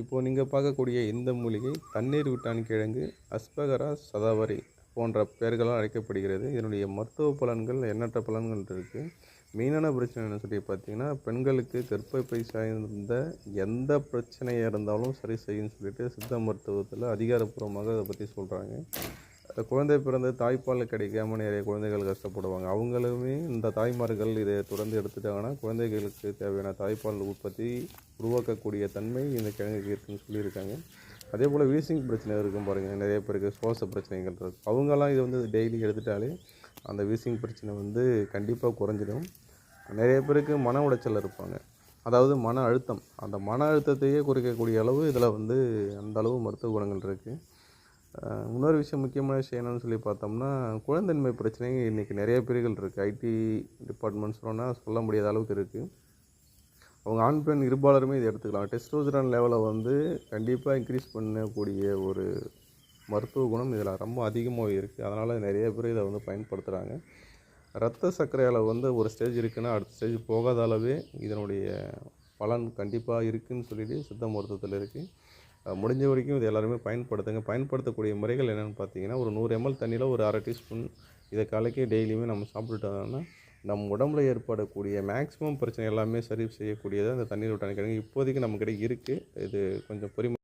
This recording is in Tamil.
இப்போது நீங்கள் பார்க்கக்கூடிய இந்த மூலிகை தண்ணீர் விட்டான் கிழங்கு அஸ்பகரா சதாவரி போன்ற பெயர்களால் அழைக்கப்படுகிறது. இதனுடைய மருத்துவ பலன்கள் எண்ணற்ற பலன்கள் இருக்குது மெயினான பிரச்சனை என்ன சொல்லி பார்த்தீங்கன்னா பெண்களுக்கு கர்ப்பப்பை சார்ந்த எந்த பிரச்சனையாக இருந்தாலும் சரி செய்யுன்னு சொல்லிட்டு சித்த மருத்துவத்தில் அதிகாரப்பூர்வமாக அதை பற்றி சொல்கிறாங்க குழந்தை பிறந்து தாய்ப்பால் கிடைக்காம நிறைய குழந்தைகள் கஷ்டப்படுவாங்க. அவங்களுமே இந்த தாய்மார்கள் இதை தொடர்ந்து எடுத்துட்டாங்கன்னா குழந்தைகளுக்கு தேவையான தாய்ப்பால் உற்பத்தி உருவாக்கக்கூடிய தன்மை இந்த கிழங்குக்கு இருக்குன்னு சொல்லியிருக்காங்க. அதே போல் வீசிங் பிரச்சனை இருக்கும் பாருங்கள் நிறைய பேருக்கு சுவாச பிரச்சனைகள் இருக்குது அவங்கெல்லாம் இதை வந்து டெய்லி எடுத்துட்டாலே அந்த வீசிங் பிரச்சனை வந்து கண்டிப்பாக குறைஞ்சிடும். நிறைய பேருக்கு மன உளைச்சல் இருப்பாங்க. அதாவது மன அழுத்தம். அந்த மன அழுத்தத்தையே குறைக்கக்கூடிய அளவு இதில் வந்து அந்த அளவு மருத்துவ குணங்கள் இருக்குது இன்னொரு விஷயம் முக்கியமான விஷயம் என்னன்னு சொல்லி பார்த்தோம்னா குழந்தைன்மை பிரச்சனை இன்றைக்கி நிறைய பிரிவுகள் இருக்குது ஐடி டிபார்ட்மெண்ட் சொன்னால் சொல்ல முடியாத அளவுக்கு இருக்குது அவங்க ஆண் பெண் இருபாலருமே இதை எடுத்துக்கலாம். டெஸ்டோஸ்டரான் லெவலை வந்து கண்டிப்பாக இன்க்ரீஸ் பண்ணக்கூடிய ஒரு மருத்துவ குணம் இதில் ரொம்ப அதிகமாக இருக்குது அதனால் நிறைய பேர் இதை வந்து பயன்படுத்துகிறாங்க ரத்த சர்க்கரை அளவு வந்து ஒரு ஸ்டேஜ் இருக்குன்னா அடுத்த ஸ்டேஜ் போகாத அளவே இதனுடைய பலன் கண்டிப்பாக இருக்குன்னு சொல்லிட்டு சித்த மருத்துவத்தில் இருக்குது முடிஞ்ச வரைக்கும் இது எல்லாருமே பயன்படுத்துங்க. பயன்படுத்தக்கூடிய முறைகள் என்னென்னு பார்த்தீங்கன்னா ஒரு நூறு எம்எல் தண்ணியில் ஒரு அரை டீஸ்பூன் இதை கலக்கி டெய்லியுமே நம்ம சாப்பிட்டுட்டோம்னா நம் உடம்புல ஏற்படக்கூடிய மேக்ஸிமம் பிரச்சனை எல்லாமே சரி செய்யக்கூடியது அந்த தண்ணீர் விட்டான கிழங்கு இப்போதைக்கு நம்மக்கிட்ட இருக்குது இது கொஞ்சம் பொறுமை